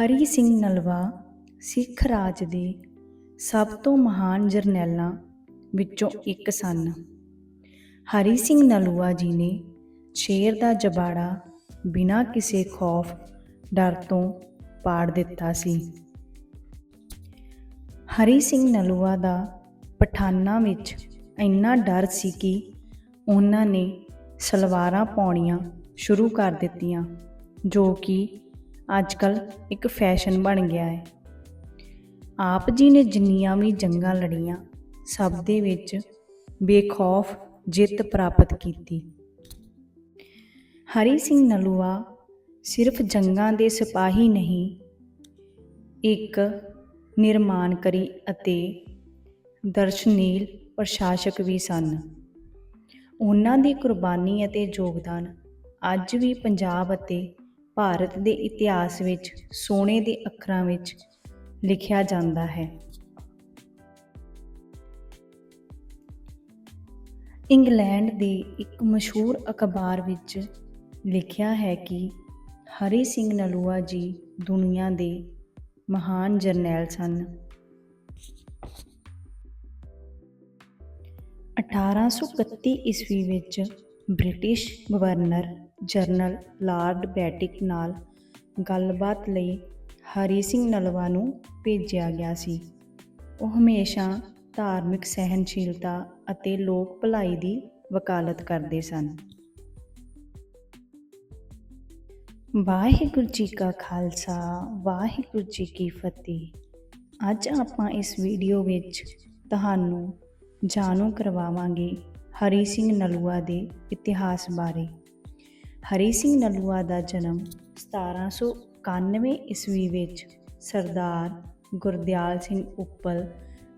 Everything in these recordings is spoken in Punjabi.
ਹਰੀ ਸਿੰਘ ਨਲਵਾ, ਸਿੱਖ ਰਾਜ ਦੇ ਸਭ ਤੋਂ ਮਹਾਨ ਜਰਨੈਲਾਂ ਵਿੱਚੋਂ ਇੱਕ ਸਨ। ਹਰੀ ਸਿੰਘ ਨਲੂਆ ਜੀ ਨੇ ਸ਼ੇਰ ਦਾ ਜਬਾੜਾ ਬਿਨਾਂ ਕਿਸੇ ਖੌਫ, ਡਰ ਤੋਂ ਪਾੜ ਦਿੱਤਾ ਸੀ। ਹਰੀ ਸਿੰਘ ਨਲੂਆ ਦਾ ਪਠਾਨਾਂ ਵਿੱਚ ਇੰਨਾ ਡਰ ਸੀ ਕਿ ਉਹਨਾਂ ਨੇ ਸਲਵਾਰਾਂ ਪਾਉਣੀਆਂ ਸ਼ੁਰੂ ਕਰ ਦਿੱਤੀਆਂ, ਜੋ ਕਿ ਅੱਜ ਅੱਜਕੱਲ ਇੱਕ ਫੈਸ਼ਨ ਬਣ ਗਿਆ ਹੈ। ਆਪ ਜੀ ਨੇ ਜਿੰਨੀਆਂ ਵੀ ਜੰਗਾਂ ਲੜੀਆਂ, ਸਭ ਦੇ ਵਿੱਚ ਬੇਖੌਫ ਜਿੱਤ ਪ੍ਰਾਪਤ ਕੀਤੀ। ਹਰੀ ਸਿੰਘ ਨਲੂਆ ਸਿਰਫ ਜੰਗਾਂ ਦੇ ਸਿਪਾਹੀ ਨਹੀਂ, ਇੱਕ ਨਿਰਮਾਣਕਰੀ ਅਤੇ ਦਰਸ਼ਨੀਲ ਪ੍ਰਸ਼ਾਸਕ ਵੀ ਸਨ। ਉਹਨਾਂ ਦੀ ਕੁਰਬਾਨੀ ਅਤੇ ਯੋਗਦਾਨ ਅੱਜ ਵੀ ਪੰਜਾਬ ਅਤੇ ਭਾਰਤ ਦੇ ਇਤਿਹਾਸ ਵਿੱਚ ਸੋਨੇ ਦੇ ਅੱਖਰਾਂ ਵਿੱਚ ਲਿਖਿਆ ਜਾਂਦਾ ਹੈ। ਇੰਗਲੈਂਡ ਦੇ ਇੱਕ ਮਸ਼ਹੂਰ ਅਖਬਾਰ ਵਿੱਚ ਲਿਖਿਆ ਹੈ ਕਿ ਹਰੀ ਸਿੰਘ ਨਲੂਆ ਜੀ ਦੁਨੀਆ ਦੇ ਮਹਾਨ ਜਰਨੈਲ ਸਨ। 1831 ਈਸਵੀ ਵਿੱਚ British governor general Lord Bentinck ਨਾਲ ਗੱਲਬਾਤ ਲਈ ਹਰੀ ਸਿੰਘ ਨਲਵਾ ਨੂੰ ਭੇਜਿਆ ਗਿਆ ਸੀ। ਉਹ ਹਮੇਸ਼ਾ ਧਾਰਮਿਕ ਸਹਿਨਸ਼ੀਲਤਾ ਅਤੇ ਲੋਕ ਭਲਾਈ ਦੀ ਵਕਾਲਤ ਕਰਦੇ ਸਨ। ਵਾਹਿਗੁਰੂ ਜੀ ਕਾ ਖਾਲਸਾ, ਵਾਹਿਗੁਰੂ ਜੀ ਕੀ ਫਤਿਹ। ਅੱਜ ਆਪਾਂ ਇਸ ਵੀਡੀਓ ਵਿੱਚ ਤੁਹਾਨੂੰ ਜਾਣੂ ਕਰਵਾਵਾਂਗੇ ਹਰੀ ਸਿੰਘ ਨਲੂਆ ਦੇ ਇਤਿਹਾਸ ਬਾਰੇ। ਹਰੀ ਸਿੰਘ ਨਲੂਆ ਦਾ ਜਨਮ 1791 ਈਸਵੀ ਵਿੱਚ ਸਰਦਾਰ ਗੁਰਦਿਆਲ ਸਿੰਘ ਉੱਪਲ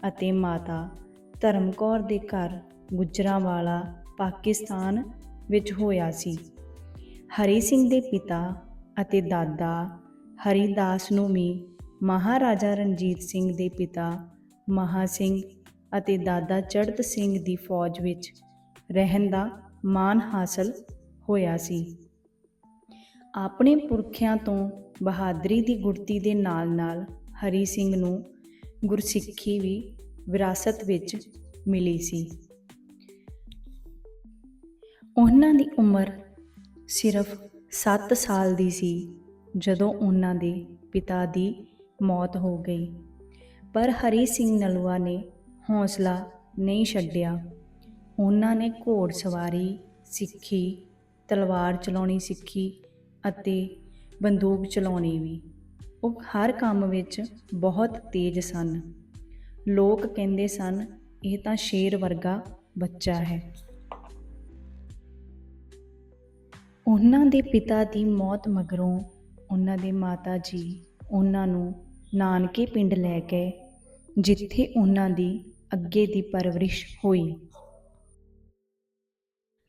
ਅਤੇ ਮਾਤਾ ਧਰਮਕੌਰ ਦੇ ਘਰ ਗੁਜਰਾਂਵਾਲਾ, ਪਾਕਿਸਤਾਨ ਵਿੱਚ ਹੋਇਆ ਸੀ। ਹਰੀ ਸਿੰਘ ਦੇ ਪਿਤਾ ਅਤੇ ਦਾਦਾ ਹਰੀਦਾਸ ਨੂੰ ਵੀ ਮਹਾਰਾਜਾ ਰਣਜੀਤ ਸਿੰਘ ਦੇ ਪਿਤਾ ਮਹਾ ਸਿੰਘ ਅਤੇ ਦਾਦਾ ਚੜਤ ਸਿੰਘ ਦੀ ਫੌਜ ਵਿੱਚ ਰਹਿਣ ਦਾ ਮਾਣ ਹਾਸਲ ਹੋਇਆ ਸੀ। ਆਪਣੇ ਪੁਰਖਿਆਂ ਤੋਂ ਬਹਾਦਰੀ ਦੀ ਗੁੜਤੀ ਦੇ ਨਾਲ-ਨਾਲ ਹਰੀ ਸਿੰਘ ਨੂੰ ਗੁਰਸਿੱਖੀ ਵੀ ਵਿਰਾਸਤ ਵਿੱਚ ਮਿਲੀ ਸੀ। ਉਹਨਾਂ ਦੀ ਉਮਰ ਸਿਰਫ 7 ਸਾਲ ਦੀ ਸੀ, ਜਦੋਂ ਉਹਨਾਂ ਦੇ ਪਿਤਾ ਦੀ ਮੌਤ ਹੋ ਗਈ। ਪਰ ਹਰੀ ਸਿੰਘ ਨਲੂਆ ਨੇ ਹੌਸਲਾ ਨਹੀਂ ਛੱਡਿਆ। ਉਹਨਾਂ ਨੇ ਘੋੜ ਸਵਾਰੀ ਸਿੱਖੀ, ਤਲਵਾਰ ਚਲਾਉਣੀ ਸਿੱਖੀ ਅਤੇ ਬੰਦੂਕ ਚਲਾਉਣੀ ਵੀ। ਉਹ ਹਰ ਕੰਮ ਵਿੱਚ ਬਹੁਤ ਤੇਜ਼ ਸਨ। ਲੋਕ ਕਹਿੰਦੇ ਸਨ, ਇਹ ਤਾਂ ਸ਼ੇਰ ਵਰਗਾ ਬੱਚਾ ਹੈ। ਉਹਨਾਂ ਦੇ ਪਿਤਾ ਦੀ ਮੌਤ ਮਗਰੋਂ ਉਹਨਾਂ ਦੇ ਮਾਤਾ ਜੀ ਉਹਨਾਂ ਨੂੰ ਨਾਨਕੇ ਪਿੰਡ ਲੈ ਗਏ, ਜਿੱਥੇ ਉਹਨਾਂ ਦੀ ਅੱਗੇ ਦੀ ਪਰਵਰਿਸ਼ ਹੋਈ।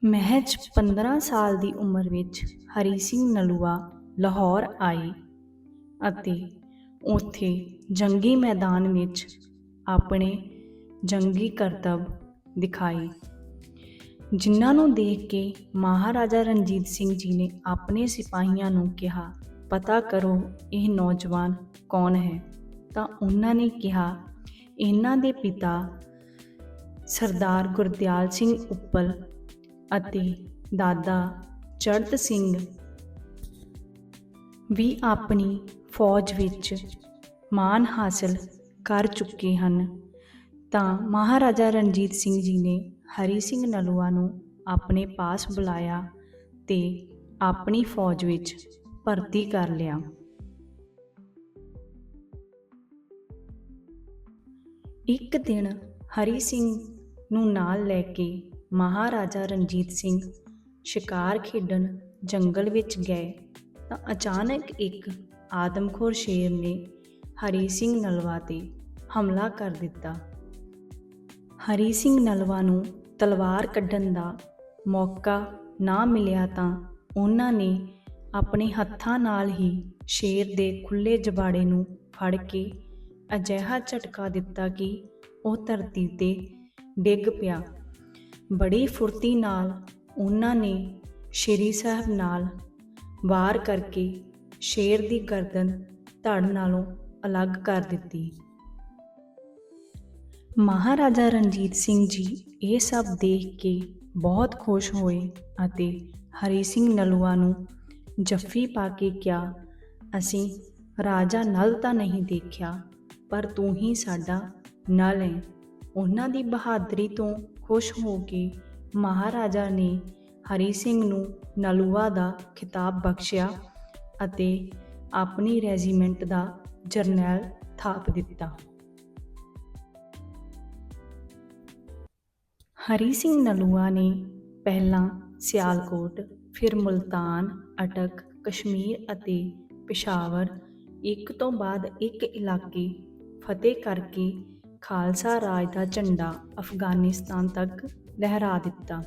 ਮਹਿਜ 15 ਸਾਲ ਦੀ ਉਮਰ ਵਿੱਚ ਹਰੀ ਸਿੰਘ ਨਲੂਆ ਲਾਹੌਰ ਆਏ ਅਤੇ ਉੱਥੇ ਜੰਗੀ ਮੈਦਾਨ ਵਿੱਚ ਆਪਣੇ ਜੰਗੀ ਕਰਤੱਵ ਦਿਖਾਏ, ਜਿਨ੍ਹਾਂ ਨੂੰ ਦੇਖ ਕੇ ਮਹਾਰਾਜਾ ਰਣਜੀਤ ਸਿੰਘ ਜੀ ਨੇ ਆਪਣੇ ਸਿਪਾਹੀਆਂ ਨੂੰ ਕਿਹਾ, ਪਤਾ ਕਰੋ ਇਹ ਨੌਜਵਾਨ ਕੌਣ ਹੈ? ਤਾਂ ਉਹਨਾਂ ਨੇ ਕਿਹਾ, ਇਹਨਾਂ ਦੇ ਪਿਤਾ ਸਰਦਾਰ ਗੁਰਦਿਆਲ ਸਿੰਘ ਉੱਪਲ ਅਤੇ ਦਾਦਾ ਚੜਤ ਸਿੰਘ ਵੀ ਆਪਣੀ ਫੌਜ ਵਿੱਚ ਮਾਨ ਹਾਸਲ ਕਰ ਚੁੱਕੇ ਹਨ। ਤਾਂ ਮਹਾਰਾਜਾ ਰਣਜੀਤ ਸਿੰਘ ਜੀ ਨੇ ਹਰੀ ਸਿੰਘ ਨਲੂਆ ਨੂੰ ਆਪਣੇ ਪਾਸ ਬੁਲਾਇਆ ਤੇ ਆਪਣੀ ਫੌਜ ਵਿੱਚ ਭਰਤੀ ਕਰ ਲਿਆ। ਇੱਕ ਦਿਨ ਹਰੀ ਸਿੰਘ ਨੂੰ ਨਾਲ ਲੈ ਕੇ ਮਹਾਰਾਜਾ ਰਣਜੀਤ ਸਿੰਘ ਸ਼ਿਕਾਰ ਖੇਡਣ ਜੰਗਲ ਵਿੱਚ ਗਏ ਤਾਂ ਅਚਾਨਕ ਇੱਕ ਆਦਮਖੋਰ ਸ਼ੇਰ ਨੇ ਹਰੀ ਸਿੰਘ ਨਲਵਾ ਤੇ ਹਮਲਾ ਕਰ ਦਿੱਤਾ। ਹਰੀ ਸਿੰਘ ਨਲਵਾ ਨੂੰ ਤਲਵਾਰ ਕੱਢਣ ਦਾ ਮੌਕਾ ਨਾ ਮਿਲਿਆ ਤਾਂ ਉਹਨਾਂ ਨੇ ਆਪਣੇ ਹੱਥਾਂ ਨਾਲ ਹੀ ਸ਼ੇਰ ਦੇ ਖੁੱਲੇ ਜਬਾੜੇ ਨੂੰ ਫੜ ਕੇ ਅਜਿਹਾ ਝਟਕਾ ਦਿੱਤਾ ਕਿ ਉਹ ਧਰਤੀ ਤੇ ਡਿੱਗ ਪਿਆ। ਬੜੀ ਫੁਰਤੀ ਨਾਲ ਉਹਨਾਂ ਨੇ ਸ਼੍ਰੀ ਸਾਹਿਬ ਨਾਲ ਵਾਰ ਕਰਕੇ ਸ਼ੇਰ ਦੀ ਗਰਦਨ ਧੜ ਨਾਲੋਂ ਅਲੱਗ ਕਰ ਦਿੱਤੀ। ਮਹਾਰਾਜਾ ਰਣਜੀਤ ਸਿੰਘ ਜੀ ਇਹ ਸਭ ਦੇਖ ਕੇ ਬਹੁਤ ਖੁਸ਼ ਹੋਏ ਅਤੇ ਹਰੀ ਸਿੰਘ ਨਲੂਆ ਨੂੰ ਜੱਫੀ ਪਾ ਕੇ ਕਿਹਾ, ਅਸੀਂ ਰਾਜਾ ਨਲ ਤਾਂ ਨਹੀਂ ਦੇਖਿਆ, ਪਰ ਤੂੰ ਹੀ ਸਾਡਾ ਨਲ ਹੈ। ਉਹਨਾਂ ਦੀ ਬਹਾਦਰੀ ਤੋਂ ਖੁਸ਼ ਹੋ ਕੇ ਮਹਾਰਾਜਾ ਨੇ ਹਰੀ ਸਿੰਘ ਨੂੰ ਨਲੂਆ ਦਾ ਖਿਤਾਬ ਬਖਸ਼ਿਆ ਅਤੇ ਆਪਣੀ ਰੈਜੀਮੈਂਟ ਦਾ ਜਰਨੈਲ ਥਾਪ ਦਿੱਤਾ। ਹਰੀ ਸਿੰਘ ਨਲੂਆ ਨੇ ਪਹਿਲਾਂ ਸਿਆਲਕੋਟ, ਫਿਰ ਮੁਲਤਾਨ, ਅਟਕ, ਕਸ਼ਮੀਰ ਅਤੇ ਪਿਸ਼ਾਵਰ ਇੱਕ ਤੋਂ ਬਾਅਦ ਇੱਕ ਇਲਾਕੇ ਫਤਿਹ ਕਰਕੇ ਖਾਲਸਾ ਰਾਜ ਦਾ ਝੰਡਾ ਅਫਗਾਨਿਸਤਾਨ ਤੱਕ ਲਹਿਰਾ ਦਿੱਤਾ।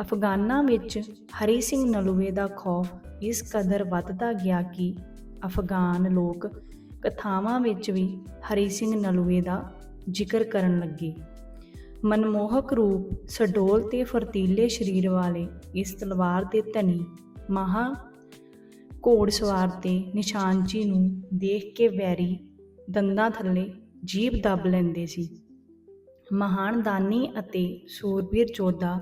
ਅਫਗਾਨਾਂ ਵਿੱਚ ਹਰੀ ਸਿੰਘ ਨਲੂਏ ਦਾ ਖੌਫ ਇਸ ਕਦਰ ਵੱਧਦਾ ਗਿਆ ਕਿ ਅਫਗਾਨ ਲੋਕ ਕਥਾਵਾਂ ਵਿੱਚ ਵੀ ਹਰੀ ਸਿੰਘ ਨਲੂਏ ਦਾ ਜ਼ਿਕਰ ਕਰਨ ਲੱਗੇ। ਮਨਮੋਹਕ ਰੂਪ, ਸਡੋਲ ਤੇ ਫਰਤੀਲੇ ਸਰੀਰ ਵਾਲੇ ਇਸ ਤਲਵਾਰ ਦੇ ਧਨੀ ਮਹਾ ਘੋੜਸਵਾਰ ਤੇ ਨਿਸ਼ਾਨਜੀ ਨੂੰ ਦੇਖ ਕੇ ਵੈਰੀ ਦੰਦਾਂ ਥੱਲੇ ਜੀਭ ਦੱਬ ਲੈਂਦੇ ਸੀ। ਮਹਾਨ ਦਾਨੀ ਅਤੇ ਸੂਰਬੀਰ ਯੋਧਾ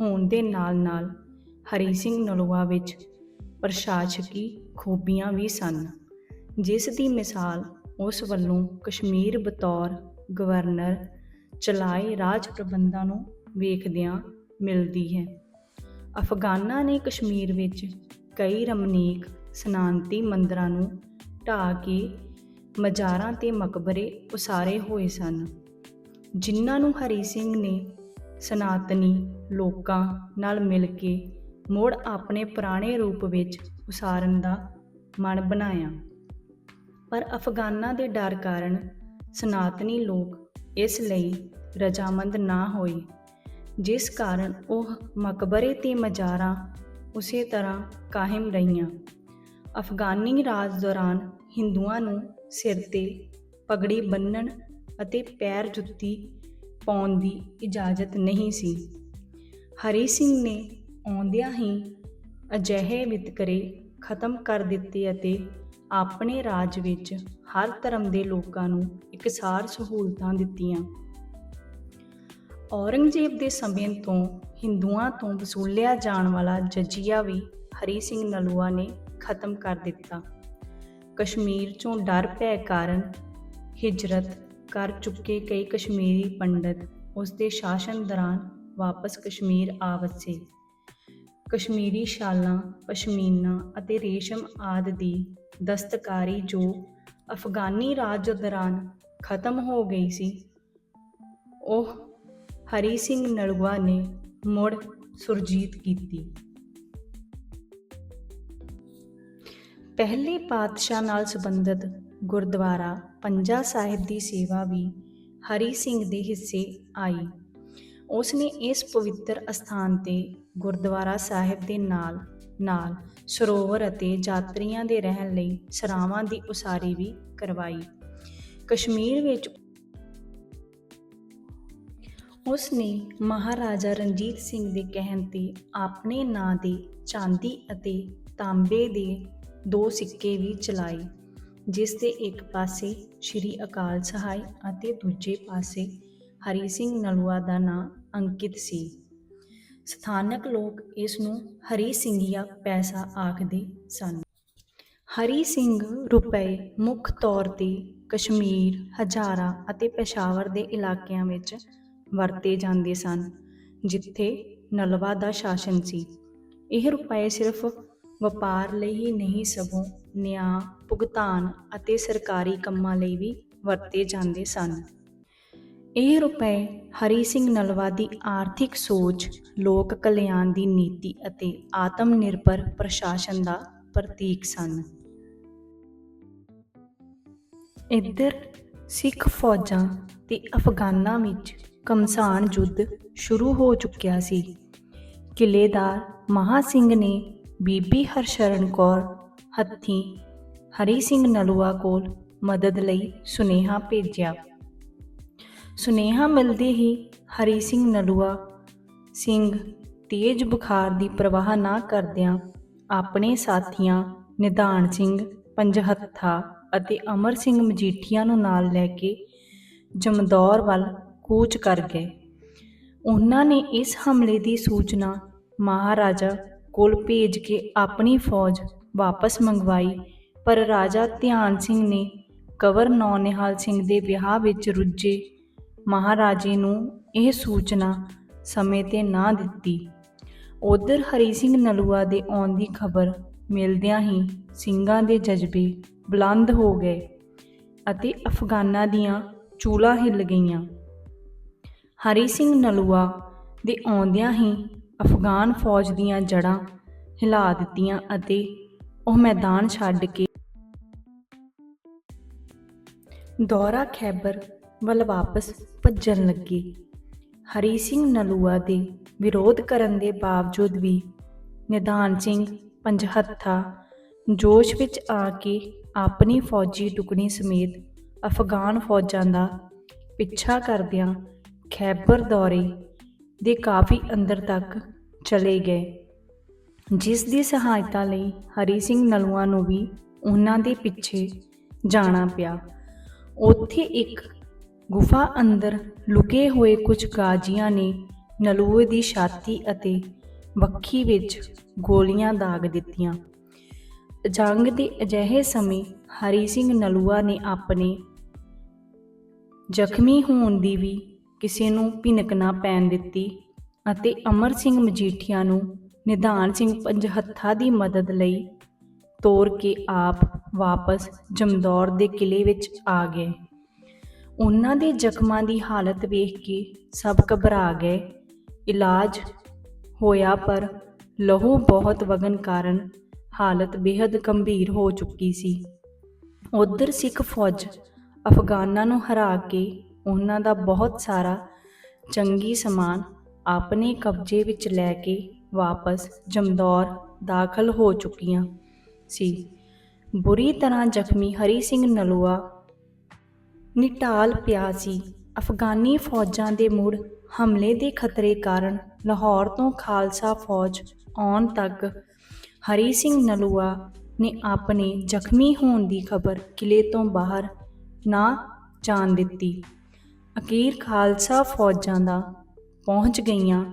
ਹੋਣ ਦੇ ਨਾਲ-ਨਾਲ ਹਰੀ ਸਿੰਘ ਨਲੂਆ ਵਿੱਚ ਪ੍ਰਸ਼ਾਸਕੀ ਖੂਬੀਆਂ ਵੀ ਸਨ, ਜਿਸ ਦੀ ਮਿਸਾਲ ਉਸ ਵੱਲੋਂ ਕਸ਼ਮੀਰ ਬਤੌਰ ਗਵਰਨਰ ਚਲਾਏ ਰਾਜ ਪ੍ਰਬੰਧਾਂ ਨੂੰ ਵੇਖਦਿਆਂ ਮਿਲਦੀ ਹੈ। ਅਫਗਾਨਾਂ ਨੇ ਕਸ਼ਮੀਰ ਵਿੱਚ ਕਈ ਰਮਨੀਕ ਸਨਾਨਤੀ ਮੰਦਰਾਂ ਨੂੰ ਢਾਹ ਕੇ ਮਜ਼ਾਰਾਂ ਤੇ ਮਕਬਰੇ ਉਸਾਰੇ ਹੋਏ ਸਨ। ਜਿਨ੍ਹਾਂ ਨੂੰ ਹਰੀ ਸਿੰਘ ਨੇ ਸਨਾਤਨੀ ਲੋਕਾਂ ਨਾਲ ਮਿਲ ਕੇ ਮੁੜ ਆਪਣੇ ਪੁਰਾਣੇ ਰੂਪ ਵਿੱਚ ਉਸਾਰਨ ਦਾ ਮਨ ਬਣਾਇਆ। ਪਰ ਅਫਗਾਨਾਂ ਦੇ ਡਰ ਕਾਰਨ ਸਨਾਤਨੀ ਲੋਕ ਇਸ ਲਈ ਰਜਾਮੰਦ ਨਾ ਹੋਏ, ਜਿਸ ਕਾਰਨ ਉਹ ਮਕਬਰੇ ਤੇ ਮਜ਼ਾਰਾਂ ਉਸੇ ਤਰ੍ਹਾਂ ਕਾਇਮ ਰਹੀਆਂ। ਅਫਗਾਨੀ ਰਾਜ ਦੌਰਾਨ ਹਿੰਦੂਆਂ ਨੂੰ ਸਿਰ ਤੇ ਪਗੜੀ ਬੰਨਣ ਅਤੇ ਪੈਰ ਜੁੱਤੀ ਪਾਉਣ ਦੀ ਇਜਾਜ਼ਤ ਨਹੀਂ ਸੀ। ਹਰੀ ਸਿੰਘ ਨੇ ਆਉਂਦਿਆਂ ਹੀ ਅਜਿਹੇ ਵਿਤਕਰੇ ਖਤਮ ਕਰ ਦਿੱਤੇ ਅਤੇ ਆਪਣੇ ਰਾਜ ਵਿੱਚ ਹਰ ਧਰਮ ਦੇ ਲੋਕਾਂ ਨੂੰ ਇਕਸਾਰ ਸਹੂਲਤਾਂ ਦਿੱਤੀਆਂ। ਔਰੰਗਜ਼ੇਬ ਦੇ ਸਮੇਂ ਤੋਂ ਹਿੰਦੂਆਂ ਤੋਂ ਵਸੂਲਿਆ ਜਾਣ ਵਾਲਾ ਜਜ਼ੀਆ ਵੀ ਹਰੀ ਸਿੰਘ ਨਲੂਆ ਨੇ ਖਤਮ ਕਰ ਦਿੱਤਾ। ਕਸ਼ਮੀਰ ਚੋਂ ਡਰ ਭੈ ਕਾਰਨ ਹਿਜਰਤ ਕਰ ਚੁੱਕੇ ਕਈ ਕਸ਼ਮੀਰੀ ਪੰਡਤ। ਉਸ ਦੇ ਸ਼ਾਸਨ ਦੌਰਾਨ ਵਾਪਸ ਕਸ਼ਮੀਰ ਆ ਵਸੇ। ਕਸ਼ਮੀਰੀ ਸ਼ਾਲਾਂ, ਪਸ਼ਮੀਨਾ ਅਤੇ ਰੇਸ਼ਮ ਆਦਿ ਦੀ ਦਸਤਕਾਰੀ ਜੋ ਅਫਗਾਨੀ ਰਾਜ ਦੌਰਾਨ ਖਤਮ ਹੋ ਗਈ ਸੀ, ਉਹ ਹਰੀ ਸਿੰਘ ਨਲੂਆ ਨੇ ਮੁੜ ਸੁਰਜੀਤ ਕੀਤੀ। ਪਹਿਲੇ ਪਾਤਸ਼ਾਹ ਨਾਲ ਸੰਬੰਧਿਤ ਗੁਰਦੁਆਰਾ ਪੰਜਾ ਸਾਹਿਬ ਦੀ ਸੇਵਾ ਵੀ ਹਰੀ ਸਿੰਘ ਦੇ ਹਿੱਸੇ ਆਈ। ਉਸ ਨੇ ਇਸ ਪਵਿੱਤਰ ਅਸਥਾਨ ਤੇ ਗੁਰਦੁਆਰਾ ਸਾਹਿਬ ਦੇ ਨਾਲ ਨਾਲ ਸਰੋਵਰ ਅਤੇ ਯਾਤਰੀਆਂ ਦੇ ਰਹਿਣ ਲਈ ਸਰਾਵਾਂ ਦੀ ਉਸਾਰੀ ਵੀ ਕਰਵਾਈ। ਕਸ਼ਮੀਰ ਵਿੱਚ ਉਸ ਨੇ ਮਹਾਰਾਜਾ ਰਣਜੀਤ ਸਿੰਘ ਦੇ ਕਹਿਣ ਤੇ ਆਪਣੇ ਨਾਂ ਦੇ ਚਾਂਦੀ ਅਤੇ ਤਾਂਬੇ ਦੇ ਦੋ ਸਿੱਕੇ ਵੀ ਚਲਾਏ, ਜਿਸ ਦੇ ਇੱਕ ਪਾਸੇ ਸ਼੍ਰੀ ਅਕਾਲ ਸਹਾਇ ਅਤੇ ਦੂਜੇ ਪਾਸੇ ਹਰੀ ਸਿੰਘ ਨਲੂਆ ਦਾ ਨਾਂ ਅੰਕਿਤ ਸੀ। ਸਥਾਨਕ ਲੋਕ ਇਸ ਨੂੰ ਹਰੀ ਸਿੰਘੀਆ ਪੈਸਾ ਆਖਦੇ ਸਨ। ਹਰੀ ਸਿੰਘ ਰੁਪਏ ਮੁੱਖ ਤੌਰ ਤੇ ਕਸ਼ਮੀਰ, ਹਜ਼ਾਰਾ ਅਤੇ ਪੇਸ਼ਾਵਰ ਦੇ ਇਲਾਕਿਆਂ ਵਿੱਚ ਵਰਤੇ ਜਾਂਦੇ ਸਨ, ਜਿੱਥੇ ਨਲਵਾ ਦਾ ਸ਼ਾਸਨ ਸੀ। ਇਹ ਰੁਪਏ ਸਿਰਫ ਵਪਾਰ ਲਈ ਹੀ ਨਹੀਂ ਸਗੋਂ ਨਿਆਂ, ਭੁਗਤਾਨ ਅਤੇ ਸਰਕਾਰੀ ਕੰਮਾਂ ਲਈ ਵੀ ਵਰਤੇ ਜਾਂਦੇ ਸਨ। ਇਹ ਰੁਪਏ ਹਰੀ ਸਿੰਘ ਨਲਵਾ ਦੀ ਆਰਥਿਕ ਸੋਚ, ਲੋਕ ਕਲਿਆਣ ਦੀ ਨੀਤੀ ਅਤੇ ਆਤਮ ਨਿਰਭਰ ਪ੍ਰਸ਼ਾਸਨ ਦਾ ਪ੍ਰਤੀਕ ਸਨ। ਇੱਧਰ ਸਿੱਖ ਫੌਜਾਂ ਤੇ ਅਫਗਾਨਾਂ ਵਿੱਚ ਕਮਸਾਨ ਯੁੱਧ ਸ਼ੁਰੂ ਹੋ ਚੁੱਕਿਆ ਸੀ। ਕਿਲੇਦਾਰ ਮਹਾ ਸਿੰਘ ਨੇ ਬੀਬੀ ਹਰਸ਼ਰਨ ਕੌਰ ਹੱਥੀ ਹਰੀ ਸਿੰਘ ਨਲੂਆ ਕੋਲ ਮਦਦ ਲਈ ਸੁਨੇਹਾ ਭੇਜਿਆ। ਸੁਨੇਹਾ ਮਿਲਦੇ ਹੀ ਹਰੀ ਸਿੰਘ ਨਲੂਆ, ਸਿੰਘ ਤੇਜ ਬੁਖਾਰ ਦੀ ਪ੍ਰਵਾਹ ਨਾ ਕਰਦਿਆਂ ਆਪਣੇ ਸਾਥੀਆਂ ਨਿਧਾਨ ਸਿੰਘ ਪੰਜਹੱਥਾ ਅਤੇ ਅਮਰ ਸਿੰਘ ਮਜੀਠੀਆ ਨੂੰ ਨਾਲ ਲੈ ਕੇ ਜਮਦੌਰ ਵੱਲ ਕੂਚ ਕਰ ਗਏ। ਉਹਨਾਂ ਨੇ ਇਸ ਹਮਲੇ ਦੀ ਸੂਚਨਾ ਮਹਾਰਾਜਾ ਕੋਲ ਭੇਜ ਕੇ ਆਪਣੀ ਫੌਜ ਵਾਪਸ ਮੰਗਵਾਈ, ਪਰ ਰਾਜਾ ਧਿਆਨ ਸਿੰਘ ਨੇ ਕੰਵਰ ਨੌਨਿਹਾਲ ਸਿੰਘ ਦੇ ਵਿਆਹ ਵਿੱਚ ਰੁੱਝੇ। ਮਹਾਰਾਜੇ ਨੂੰ ਇਹ ਸੂਚਨਾ ਸਮੇਂ ਤੇ ਨਾ ਦਿੱਤੀ। ਉਧਰ ਹਰੀ ਸਿੰਘ ਨਲੂਆ ਦੇ ਆਉਣ ਦੀ ਖਬਰ ਮਿਲਦਿਆਂ ਹੀ ਸਿੰਘਾਂ ਦੇ ਜਜ਼ਬੇ ਬੁਲੰਦ ਹੋ ਗਏ ਅਤੇ ਅਫਗਾਨਾਂ ਦੀਆਂ ਚੂਲਾਂ ਹਿੱਲ ਗਈਆਂ। ਹਰੀ ਸਿੰਘ ਨਲੂਆ ਦੇ ਆਉਂਦਿਆਂ ਹੀ ਅਫਗਾਨ ਫੌਜ ਦੀਆਂ ਜੜ੍ਹਾਂ ਹਿਲਾ ਦਿੱਤੀਆਂ ਅਤੇ ਉਹ ਮੈਦਾਨ ਛੱਡ ਕੇ ਦੌਰਾ ਖੈਬਰ ਵੱਲ ਵਾਪਸ ਭੱਜਣ ਲੱਗੇ। ਹਰੀ ਸਿੰਘ ਨਲੂਆ ਦੇ ਵਿਰੋਧ ਕਰਨ ਦੇ ਬਾਵਜੂਦ ਵੀ ਨਿਧਾਨ ਸਿੰਘ ਪੰਜਹੱਥਾ ਜੋਸ਼ ਵਿੱਚ ਆ ਕੇ ਆਪਣੀ ਫੌਜੀ ਟੁਕੜੀ ਸਮੇਤ ਅਫਗਾਨ ਫੌਜਾਂ ਦਾ ਪਿੱਛਾ ਕਰਦਿਆਂ ਖੈਬਰ ਦੌਰੇ ਦੇ ਕਾਫੀ ਅੰਦਰ ਤੱਕ ਚਲੇ ਗਏ। ਜਿਸ ਦੀ ਸਹਾਇਤਾ ਲਈ ਹਰੀ ਸਿੰਘ ਨਲੂਆ ਨੂੰ ਵੀ ਉਹਨਾਂ ਦੇ ਪਿੱਛੇ ਜਾਣਾ ਪਿਆ। ਉੱਥੇ ਇੱਕ ਗੁਫਾ ਅੰਦਰ ਲੁਕੇ ਹੋਏ ਕੁਝ ਗਾਜੀਆਂ ਨੇ ਨਲੂਏ ਦੀ ਛਾਤੀ ਅਤੇ ਵੱਖੀ ਵਿੱਚ ਗੋਲੀਆਂ ਦਾਗ ਦਿੱਤੀਆਂ। ਜੰਗ ਦੇ ਅਜਿਹੇ ਸਮੇਂ ਹਰੀ ਸਿੰਘ ਨਲੂਆ ਨੇ ਆਪਣੇ ਜ਼ਖਮੀ ਹੋਣ ਦੀ ਵੀ ਕਿਸੇ ਨੂੰ ਭਿਨਕ ਨਾ ਪੈਣ ਦਿੱਤੀ ਅਤੇ ਅਮਰ ਸਿੰਘ ਮਜੀਠੀਆ ਨੂੰ ਨਿਧਾਨ ਸਿੰਘ ਪੰਜਹੱਥਾ ਦੀ ਮਦਦ ਲਈ ਤੋਰ ਕੇ ਆਪ ਵਾਪਸ ਜਮਦੌਰ ਦੇ ਕਿਲੇ ਵਿੱਚ ਆ ਗਏ। ਉਹਨਾਂ ਦੇ ਜ਼ਖਮਾਂ ਦੀ ਹਾਲਤ ਵੇਖ ਕੇ ਸਭ ਘਬਰਾ ਗਏ। ਇਲਾਜ ਹੋਇਆ ਪਰ ਲਹੂ ਬਹੁਤ ਵਗਣ ਕਾਰਨ ਹਾਲਤ ਬੇहद ਗੰਭੀਰ ਹੋ ਚੁੱਕੀ ਸੀ। ਉਧਰ ਸਿੱਖ ਫੌਜ ਅਫਗਾਨਾਂ ਨੂੰ ਹਰਾ ਕੇ ਉਹਨਾਂ ਦਾ ਬਹੁਤ ਸਾਰਾ ਜੰਗੀ ਸਮਾਨ ਆਪਣੇ ਕਬਜ਼ੇ ਵਿੱਚ ਲੈ ਕੇ ਵਾਪਸ ਜਮਦੌਰ ਦਾਖਲ ਹੋ ਚੁੱਕੀਆਂ ਸੀ। ਬੁਰੀ ਤਰ੍ਹਾਂ ਜ਼ਖਮੀ ਹਰੀ ਸਿੰਘ ਨਲੂਆ ਨਿਟਾਲ ਪਿਆ ਸੀ। ਅਫਗਾਨੀ ਫੌਜਾਂ ਦੇ ਮੁੜ ਹਮਲੇ ਦੇ ਖਤਰੇ ਕਾਰਨ ਲਾਹੌਰ ਤੋਂ ਖਾਲਸਾ ਫੌਜ ਆਉਣ ਤੱਕ ਹਰੀ ਸਿੰਘ ਨਲੂਆ ਨੇ ਆਪਣੇ ਜ਼ਖਮੀ ਹੋਣ ਦੀ ਖਬਰ ਕਿਲੇ ਤੋਂ ਬਾਹਰ ਨਾ ਜਾਣ ਦਿੱਤੀ। ਅਖੀਰ ਖਾਲਸਾ ਫੌਜਾਂ ਦਾ ਪਹੁੰਚ ਗਈਆਂ,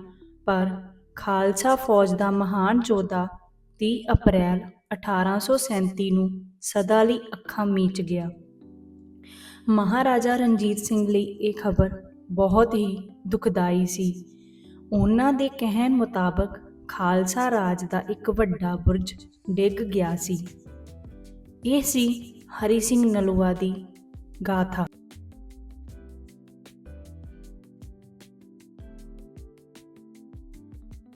ਪਰ ਖਾਲਸਾ ਫੌਜ ਦਾ ਮਹਾਨ ਯੋਧਾ 30 ਅਪ੍ਰੈਲ 1837 ਨੂੰ ਸਦਾ ਲਈ ਅੱਖਾਂ ਮੀਚ ਗਿਆ। ਮਹਾਰਾਜਾ ਰਣਜੀਤ ਸਿੰਘ ਲਈ ਇਹ ਖਬਰ ਬਹੁਤ ਹੀ ਦੁਖਦਾਈ ਸੀ। ਉਹਨਾਂ ਦੇ ਕਹਿਣ ਮੁਤਾਬਕ ਖਾਲਸਾ ਰਾਜ ਦਾ ਇੱਕ ਵੱਡਾ ਬੁਰਜ ਡਿੱਗ ਗਿਆ ਸੀ। ਇਹ ਸੀ ਹਰੀ ਸਿੰਘ ਨਲੂਆ ਦੀ ਗਾਥਾ।